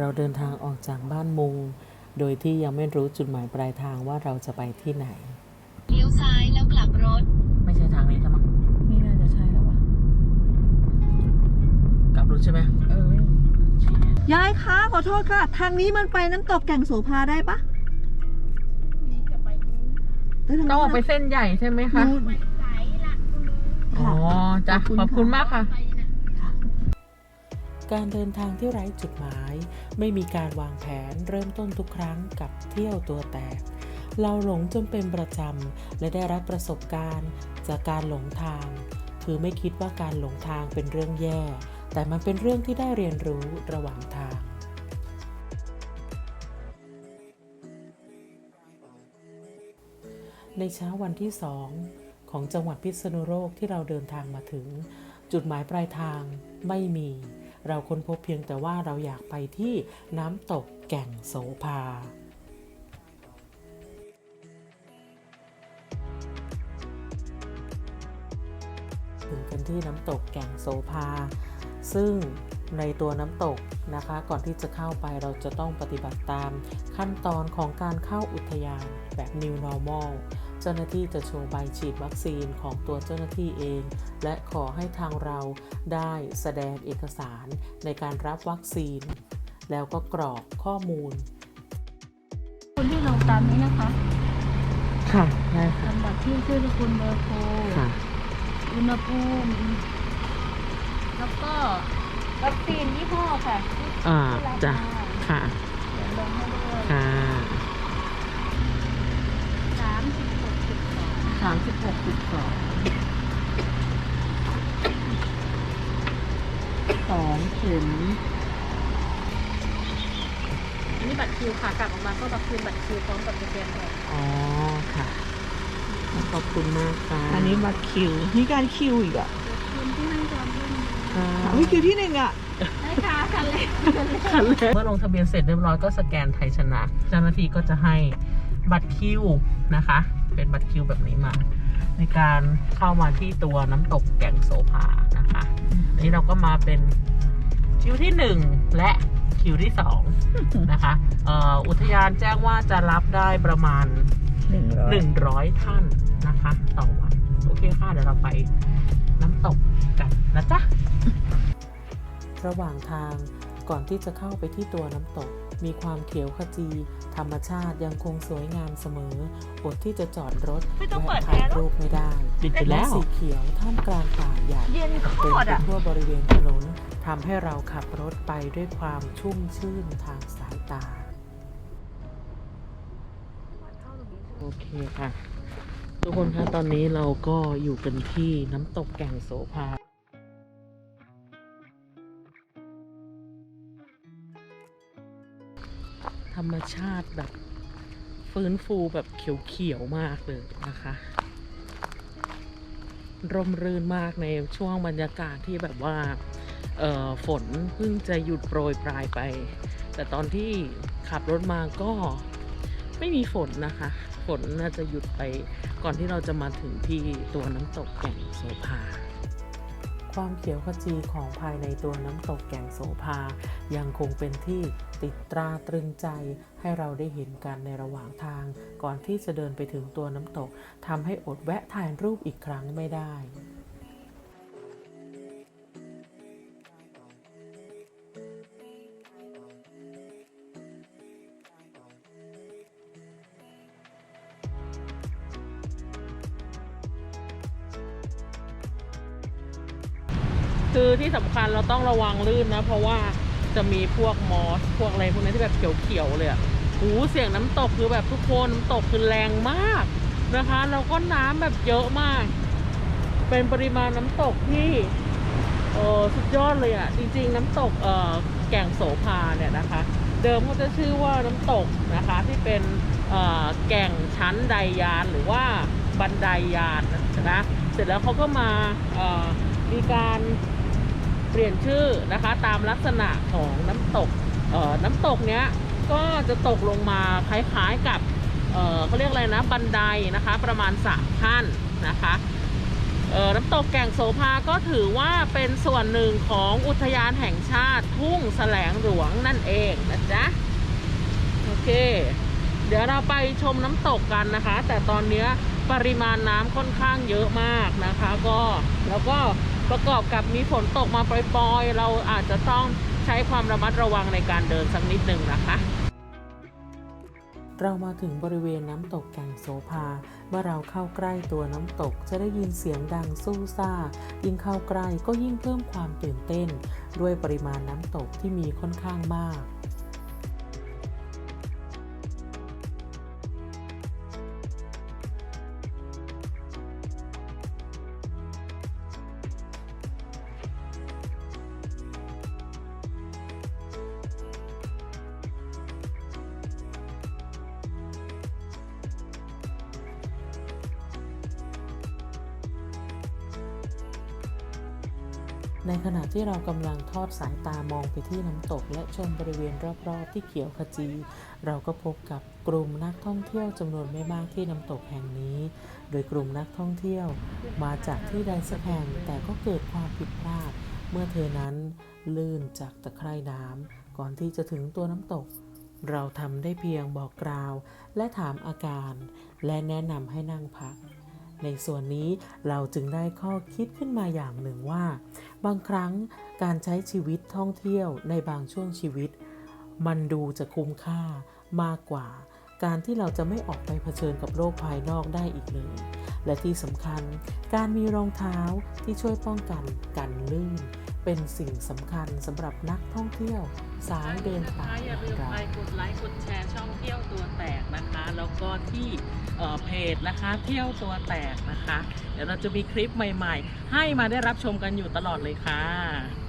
เราเดินทางออกจากบ้านมุง โดยที่ยังไม่รู้จุดหมายปลายทางว่าเราจะไปที่ไหน เลี้ยวซ้ายแล้วกลับรถ ไม่ใช่ทางนี้ใช่ไหมนี่น่าจะใช่แล้ววะกลับรถใช่ไหมเออยายคะขอโทษค่ะ ทางนี้มันไปน้ำตกแก่งโสภาได้ปะเยทาต้องออกไปเส้นใหญ่ใช่ไหมคะนู้นอ๋อจ้ะขอบคุณขอบคุณค่ะมากค่ะ การเดินทางที่ไร้จุดหมาย ไม่มีการวางแผนเริ่มต้นทุกครั้งกับเที่ยวตัวแตก เราหลงจนเป็นประจำและได้รับประสบการณ์ จากการหลงทาง คือไม่คิดว่าการหลงทางเป็นเรื่องแย่ แต่มันเป็นเรื่องที่ได้เรียนรู้ระหว่างทางในเช้าวันที่สองของจังหวัดพิษณุโลกที่เราเดินทางมาถึง จุดหมายปลายทางไม่มี เราค้นพบเพียงแต่ว่าเราอยากไปที่น้ำตกแก่งโสภาถึงกันที่น้ำตกแก่งโสภา ซึ่งในตัวน้ำตกนะคะ ก่อนที่จะเข้าไปเราจะต้องปฏิบัติตามขั้นตอนของการเข้าอุทยานแบบ New Normal เจ้าหน้าที่จะโชว์ใบฉีดวัคซีนของตัวเจ้าหน้าที่เอง และขอให้ทางเราได้แสดงเอกสารในการรับวัคซีน แล้วก็กรอกข้อมูล คุณที่ลงตามนี้นะคะค่ะได้ค่ะลำดับที่ชื่อสกุลเบอร์โทรค่ะอุณหภูมิแล้วก็วัคซีนยี่ห้อค่ะที่อ่าที่รับจ้ะมาค่ะเขียนลงให้ด้วยค่ะ สามสิบหกสิบสอง สามสิบหกสิบสองสองเข็มอันนี้บัตรคิวค่ะกลับออกมาก็บัตรคิวบัตรคิวพร้อมกับสแกนแบบอ๋อค่ะ ขอบคุณมากค่ะอันนี้บัตรคิวมีการคิวอีกอะคุณที่นั่งจองด้วยค่ะเฮ้ยคิวที่หนึ่งอะได้ค่ะกันเลยเมื่อลงทะเบียนเสร็จเรียบร้อยก็สแกนไทยชนะ เจ้าหน้าที่ก็จะให้บัตรคิวนะคะ เป็นบัตรคิวแบบนี้มา ในการเข้ามาที่ตัวน้ำตกแก่งโสภานะคะอันนี้เราก็มาเป็นคิวที่หนึ่งและคิวที่สองนะคะเอ่ออุทยานแจ้งว่าจะรับได้ประมาณหนึ่งร้อย100ท่านนะคะ ต่อวัน โอเคค่ะ เดี๋ยวเราไปน้ำตกกันนะจ๊ะ ระหว่างทาง ก่อนที่จะเข้าไปที่ตัวน้ำตก มีความเขียวขจี ธรรมชาติยังคงสวยงามเสมอ อดที่จะจอดรถไม่ต้องเปิแวะดถ่ายแอร์หรอรูปไม่ได้ติดไปแล้วสีเขียวท่ามกลางป่าใหญ่เย็นโคเต็มตรไปอะทั่วบริเวณถนนทำให้เราขับรถไปด้วยความชุ่มชื่นทางสายตา โอเคค่ะ ทุกคนคะตอนนี้เราก็อยู่กันที่น้ำตกแก่งโสภา รรมชาติแบบฟื้นฟูแบบเขียวๆมากเลยนะคะ ร่มรื่นมากในช่วงบรรยากาศที่แบบว่าฝนเพิ่งจะหยุดโปรยปลายไป แต่ตอนที่ขับรถมาก็ไม่มีฝนนะคะ ฝนน่าจะหยุดไปก่อนที่เราจะมาถึงที่ตัวน้ำตกแก่งโสภา ความเขียวขจีของภายในตัวน้ำตกแก่งโสภา ยังคงเป็นที่ติดตราตรึงใจให้เราได้เห็นกันในระหว่างทาง ก่อนที่จะเดินไปถึงตัวน้ำตกทำให้อดแวะถ่ายรูปอีกครั้งไม่ได้ คือที่สำคัญเราต้องระวังลื่นนะ เพราะว่าจะมีพวกมอสพวกอะไรพวกนี้ที่แบบเขียวๆเลยอะหูเสียงน้ำตกคือแบบทุกคนน้ำตกคือแรงมากนะคะ แล้วก็น้ำแบบเยอะมาก เป็นปริมาณน้ำตกที่เออสุดยอดเลยอะจริง ๆ น้ำตกเออแก่งโสภาเนี่ยนะคะ เดิมก็จะชื่อว่าน้ำตกนะคะ ที่เป็นเออแก่งชั้นไดยานหรือว่าบันไดยานนะเสร็จแล้วเขาก็มาเออมีการ เปลี่ยนชื่อนะคะตามลักษณะของน้ำตกเอ่อน้ำตกเนี้ยก็จะตกลงมาคล้ายๆกับเอ่อเขาเรียกอะไรนะบันไดนะคะประมาณสามขั้นนะคะเอ่อน้ำตกแก่งโสภาก็ถือว่าเป็นส่วนหนึ่งของอุทยานแห่งชาติทุ่งแสลงหลวงนั่นเองนะจ๊ะโอเค เดี๋ยวเราไปชมน้ำตกกันนะคะ แต่ตอนเนี้ยปริมาณน้ำค่อนข้างเยอะมากนะคะ ก็แล้วก็ ประกอบกับมีฝนตกมาปล่อยๆ เราอาจจะต้องใช้ความระมัดระวังในการเดินสักนิดหนึ่งนะคะ เรามาถึงบริเวณน้ำตกแก่งโสภา เมื่อเราเข้าใกล้ตัวน้ำตกจะได้ยินเสียงดังสู้ซ่า ยิ่งเข้าใกล้ก็ยิ่งเพิ่มความตื่นเต้น ด้วยปริมาณน้ำตกที่มีค่อนข้างมาก ในขณะที่เรากำลังทอดสายตามองไปที่น้ำตก และชมบริเวณรอบๆ ที่เขียวขจี เราก็พบกับกลุ่มนักท่องเที่ยวจำนวนไม่มากที่น้ำตกแห่งนี้ โดยกลุ่มนักท่องเที่ยว มาจากที่ใดสักแห่งแต่ก็เกิดความผิดพลาด เมื่อเธอนั้นลื่นจากตะไคร่น้ำก่อนที่จะถึงตัวน้ำตก เราทำได้เพียงบอกกล่าว และถามอาการ และแนะนำให้นั่งพัก ในส่วนนี้เราจึงได้ข้อคิดขึ้นมาอย่างหนึ่งว่า บางครั้งการใช้ชีวิตท่องเที่ยวในบางช่วงชีวิต มันดูจะคุ้มค่ามากกว่า การที่เราจะไม่ออกไปเผชิญกับโลกภายนอกได้อีกเลย และที่สำคัญ การมีรองเท้าที่ช่วยป้องกันกันลื่น เป็นสิ่งสำคัญสำหรับนักท่องเที่ยวสายเดินป่าอย่าลืมไปกดไลค์กดแชร์ช่องเที่ยวตัวแตกนะคะ แล้วก็ที่เเพจนะคะเที่ยวตัวแตกนะคะ เดี๋ยวเราจะมีคลิปใหม่ ๆ ให้มาได้รับชมกันอยู่ตลอดเลยค่ะ